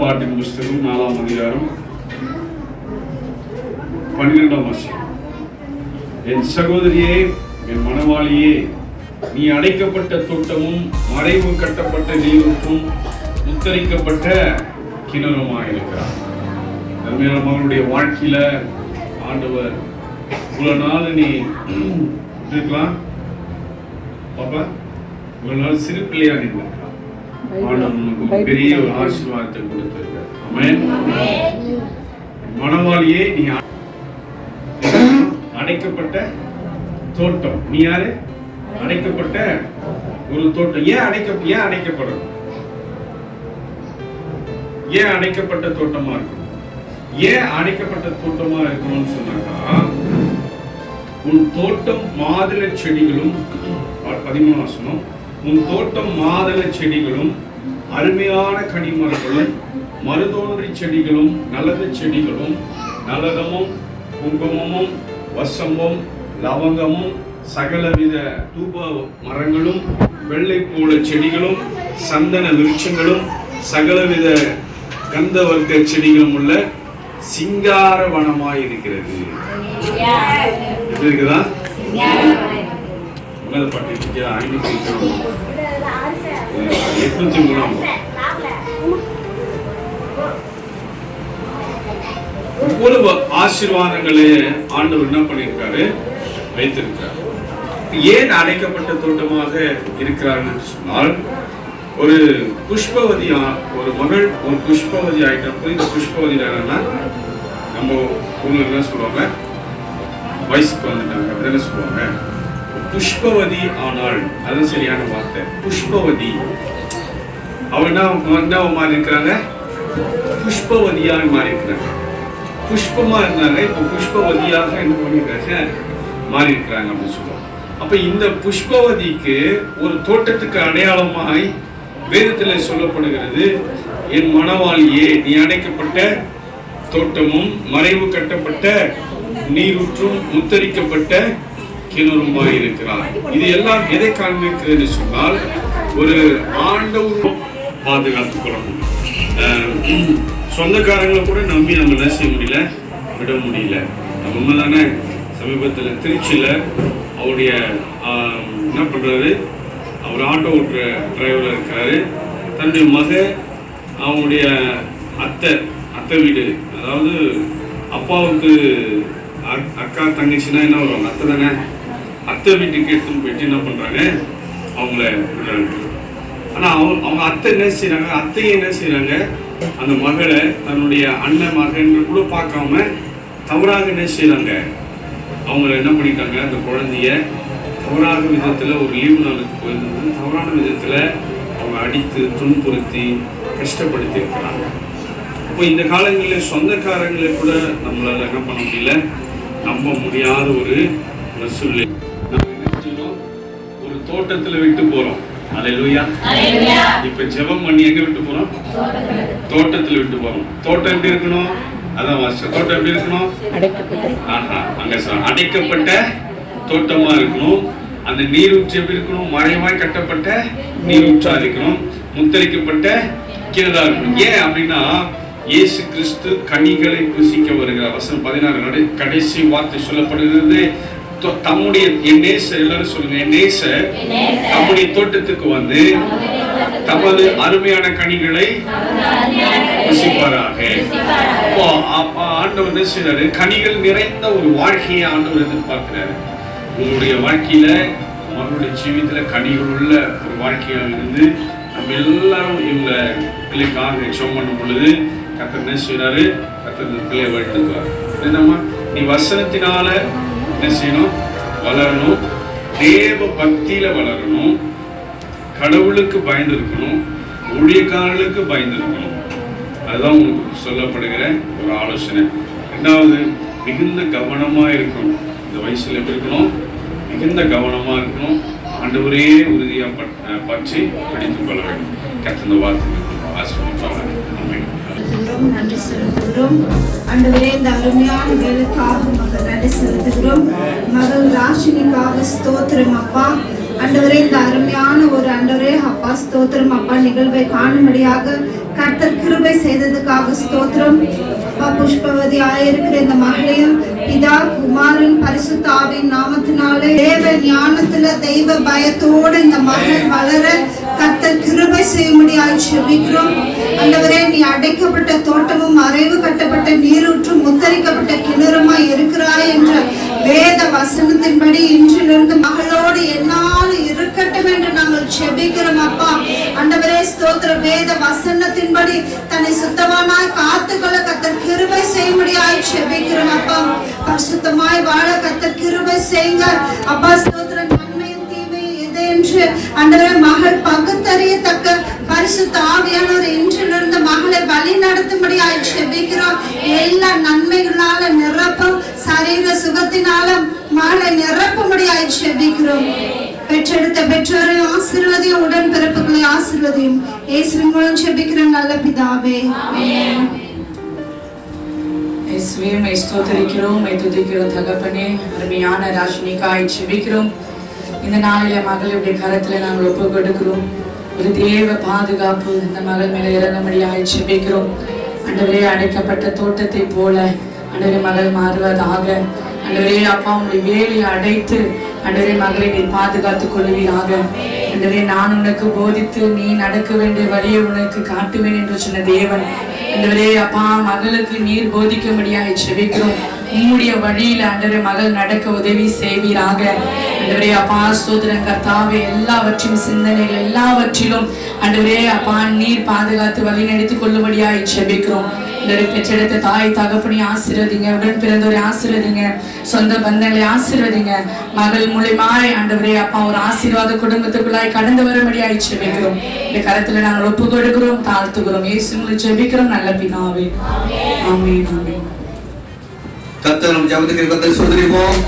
பாட்டின் புஸ்தகம் நாலாம் அதிகாரம் பன்னிரெண்டாம் வருஷம் என் சகோதரியே என் மனவாளியே நீ அடைக்கப்பட்ட தோட்டமும் மறைவு கட்டப்பட்ட நீருக்கும் முத்தரிக்கப்பட்ட கிணறுமாயிருக்கிறார். அருமையான மகனுடைய வாழ்க்கையில ஆண்டவர் இவ்வளவு நாள் நீ இருக்கலாம். பாப்பா இவ்வளவு நாள் சிறு பிள்ளையா பெரிய ஒரு ஆசீர்வாதத்தை கொடுத்திருக்கார். மனவாளியே நீ அடைக்கப்பட்ட தோட்டம். நீ யாரு? அடைக்கப்பட்ட ஒரு தோட்டம். ஏன் அடைக்க ஏன் அடைக்கப்படும் ஏன் அடைக்கப்பட்ட தோட்டமா இருக்கும் ஏன் அடைக்கப்பட்ட தோட்டமா இருக்கணும்னு சொன்னாக்கா உன் தோட்டம் மாதுளை செடிகளும் பதிமூணு வசனம் உன் தோட்டம் மாதுளை செடிகளும் அருமையான கனிமரங்களும் மருதோன்றி செடிகளும் நல்லது செடிகளும் நலகமும் குங்குமமும் வசம்பும் லவங்கமும் சகலவித தூப மரங்களும் வெள்ளை பூள செடிகளும் சந்தன விருட்சங்களும் சகலவித கந்த வர்க்க செடிகளும் உள்ள சிங்கார வனமாய் இருக்கிறது இருக்குதா? உங்களது பாட்டு ஐநூத்தி எட்நூத்தி மூணாம் இவ்வளவு ஆசீர்வாதங்களே ஆண்டவர் என்ன பண்ணியிருக்காரு? வைத்திருக்கிறார். ஏன் அடைக்கப்பட்ட தோட்டமாக இருக்கிறார் என்று சொன்னால் ஒரு புஷ்பவதியா ஒரு மகள் ஒரு புஷ்பவதி ஆயிட்டப்போ இந்த புஷ்பவதி என்னன்னா நம்ம ஊர்ல என்ன சொல்லுவாங்க? வயசுக்கு வந்துட்டாங்க. அப்படின்னு சொல்லுவாங்க? புஷ்பவதி ஆனாள் அது சரியான வார்த்தை. புஷ்பவதி. அவ என்ன மாறி இருக்கிறாங்க புஷ்பவதியாக மாறி இருக்கிறாங்க புஷ்பமா இருந்தாங்க இப்போ புஷ்பவதியாக என்ன பண்ணிருக்காங்க மாறி இருக்கிறாங்க அப்படின்னு சொல்லுவோம் அப்ப இந்த புஷ்பவதிக்கு ஒரு தோட்டத்துக்கு அடையாளமாய் வேதத்தில் சொல்லப்படுகிறது என் மணவாளியே நீ அடைக்கப்பட்ட தோட்டமும் மறைவு கட்டப்பட்ட நீரூற்றும் முத்தரிக்கப்பட்ட கிணறுமாய் இருக்கிறார் இது எல்லாம் எதை காண்பிக்கிறது சொன்னால் ஒரு ஆண்டவர் பாதுகாத்துக் கொள்ளணும் சொந்தக்காரங்களை கூட நம்பி நம்ம என்ன செய்ய முடியல? விட முடியல. நம்ம உண்மைதானே? சமீபத்தில் திருச்சியில் அவருடைய என்ன பண்ணுறாரு அவர் ஆட்டோ ஓட்டுற டிரைவராக இருக்கிறாரு. தன்னுடைய மக அவனுடைய அத்தை அத்தை வீடு. அதாவது அப்பாவுக்கு அக்- அக்கா தங்கச்சின்னா என்ன வருவாங்க? அத்தை தானே அத்தை வீட்டுக்கு எடுத்துன்னு போயிட்டு என்ன பண்ணுறாங்க அவங்கள விடுறாங்க. ஆனால் அவங்க அவங்க அத்தை என்ன செய்கிறாங்க அத்தையை என்ன செய்கிறாங்க அந்த மகளை தன்னுடைய அண்ணன் மகன் கூட பார்க்காம தவறாக என்ன செய்கிறாங்க அவங்கள என்ன பண்ணிட்டாங்க? அந்த குழந்தைய தவறாக விதத்தில் ஒரு லீவு நாளுக்கு போயிருந்தது தவறான விதத்தில் அவங்க அடித்து துன்புறுத்தி கஷ்டப்படுத்தி இருக்கிறாங்க. அப்போ இந்த காலங்களில் சொந்தக்காரங்களை கூட நம்மளால என்ன பண்ண முடியல? நம்ப முடியாத ஒரு ஒரு சூழ்நிலை தோட்டத்துல விட்டு போறோம். அல்லேலூயா இப்ப ஜெபம் பண்ணி எங்க விட்டு போறோம்? தோட்டத்துல. விட்டு போறோம். தோட்டம் எப்படி இருக்கணும்? அதான். தோட்டம் எப்படி இருக்கணும்? ஆஹா, அங்க சொல்~ அடைக்கப்பட்ட தோட்டமா இருக்கணும். அந்த நீரூற்று எப்படி இருக்கணும்? மறைவாய் கட்டப்பட்ட நீரூற்றா இருக்கணும். முத்தரிக்கப்பட்ட கிணறா இருக்கணும். ஏன் அப்படின்னா இயேசு கிறிஸ்து கனிகளை புசிக்க வருகிறார் வசனம் பதினாறு நடை கடைசி வார்த்தை சொல்லப்படுகிறது. தம்முடைய என் நேசர் எல்லாரும் சொல்லுங்க என் தம்முடைய தோட்டத்துக்கு வந்து தமது அருமையான கனிகளை புசிப்பாராக. அப்போ அப்ப ஆண்டவர் என்ன செய்றாரு? கனிகள் நிறைந்த ஒரு வாழ்க்கையை ஆண்டவர் எதிர்பார்க்கிறாரு. உங்களுடைய வாழ்க்கையில அவர்களுடைய ஜீவிதத்துல கனிகள் உள்ள ஒரு வாழ்க்கையாக இருந்து நம்ம எல்லாரும் இவங்க பிள்ளைக்காக ஜெபம் பண்ணும் பொழுது கத்தர் என்ன செய்றாரு? கத்தர் பிள்ளையை வழிநடத்துவார். என்னம்மா? நீ வசனத்தினால என்ன செய்யணும் வளரணும். தேவ பக்தியில வளரணும். கடவுளுக்கு பயந்து இருக்கணும் ஊழியக்காரர்களுக்கு பயந்து இருக்கணும் அதுதான் உங்களுக்கு சொல்லப்படுகிற ஒரு ஆலோசனை. ரெண்டாவது மிகுந்த கவனமா இருக்கணும். இந்த வயசுல எப்படி இருக்கணும்? மிகுந்த கவனமா இருக்கணும். ஆண்டவரே உறுதியா பட்- பற்றி படித்துக் கொள்ள வேண்டும். கத்தந்த வார்த்தை ஆசிரியப்பாங்க செலுத்துகிறோம், நன்றி செலுத்துகிறோம். அன்றுவரே இந்த அருமையான வேலைக்காக மகள் நன்றி செலுத்துகிறோம். மகள் ராஷினிக்காக ஸ்தோத்திரம் அப்பா. ஆண்டவரே இந்த அருமையான ஒரு ஆண்டவரே அப்பா ஸ்தோத்திரம் அப்பா. நிகழ்வை காணும்படியாக கர்த்தர் கிருபை செய்ததுக்காக ஸ்தோத்திரம். அப்பா புஷ்பவதி ஆயிருக்கிற இந்த மகளையும் பிதா குமாரன் பரிசுத்தாவின் நாமத்தினாலே தேவ ஞானத்துல தெய்வ பயத்தோடு இந்த மகள் வளர கத்தர் கிருபை செய்யும்படியாய் செபிக்கிறோம். அந்தவரே நீ அடைக்கப்பட்ட தோட்டமும் மறைவு கட்டப்பட்ட நீரூற்றும் முத்தரிக்கப்பட்ட கிணறுமாய் இருக்கிறாய் என்ற வேத வசனத்தின்படி இன்றிலிருந்து மகளோடு என்னாலும் இருக்கட்டும் என்று நாங்கள் செபிக்கிறோம் அப்பா. அண்டவரே ஸ்தோத்திர வேத வசனத்தின்படி தன்னை சுத்தமானாய் காத்துக்கொள்ள கத்தர் கிருபை செய்யும்படியாய் செபிக்கிறோம் அப்பா. பரிசுத்தமாய் வாழ கத்தர் கிருபை செய்யுங்க. அப்பா ஸ்தோத்திர எது என்று ஆண்டவரே மகள் பகுத்தறியத்தக்க பரிசுத்த ஆவியானவர் இன்றிலிருந்து மகளை வழி நடத்தும்படியாய் செபிக்கிறோம் எல்லா நன்மைகளால நிரப்பும் சரீர சுகத்தினாலும் மகளை நிரப்பும்படியாய் செபிக்கிறோம் பெற்றெடுத்த பெற்றோரையும் ஆசீர்வதியும் உடன் பிறப்புகளை ஆசீர்வதியும். இயேசுவின் மூலம் செபிக்கிற நல்ல பிதாவே. ஆமென். இயேசுவே மை ஸ்தோத்தரிக்கிறோம் மை துதிக்கிறோம் தகப்பனே. அருமையான ராஷினிக்காய் செபிக்கிறோம் இந்த நாளில மகளுடைய கரத்துல நாங்கள் ஒப்பு கொடுக்கிறோம் ஒரு தேவ பாதுகாப்பு இந்த மகள் மேல இறங்கும்படியாக செபிக்கிறோம் அண்டவரே அடைக்கப்பட்ட தோட்டத்தை போல அண்டவரே மகள் மாறுவதாக. அண்டவரே அப்பா உங்களுடைய வேலையை அடைத்து அண்டவரே மகளை நீ பாதுகாத்துக் கொள்வீராக. அண்டவரே நான் உனக்கு போதித்து நீ நடக்க வேண்டிய வழியை உனக்கு காட்டுவேன் என்று சொன்ன தேவன். அண்டவரே அப்பா மகளுக்கு நீர் போதிக்கும்படியாக செபிக்கிறோம் உம்முடைய வழியில அண்டவரே மகள் நடக்க உதவி செய்வீராக. அன்றுவரே அப்பா சோதரன் கர்த்தாவே எல்லாவற்றையும் சிந்தனைகள் எல்லாவற்றிலும் அன்றுவரே அப்பா நீர் பாதுகாத்து வழி நடத்தி கொள்ளும்படியாய் செபிக்கிறோம் பெற்றெடுத்த தாய் தகப்பனி ஆசிர்வதிங்க உடன் பிறந்தவரை ஆசிர்வதிங்க சொந்த பந்தங்களை ஆசிர்வதிங்க. மகள் மூலியமாய் ஆண்டவரே அப்பா ஒரு ஆசீர்வாத குடும்பத்துக்குள்ளாய் கடந்து வரும்படியாய் செபிக்கிறோம் இந்த கருத்துல நாங்கள் ஒப்பு கொடுக்கிறோம் தாழ்த்துக்கிறோம் ஏசுங்களை செபிக்கிறோம் நல்ல பிதாவே. ஆமே ஆமே கர்த்தர் ஜபத்துக்கு கர்த்தர் சொல்லிருப்போம்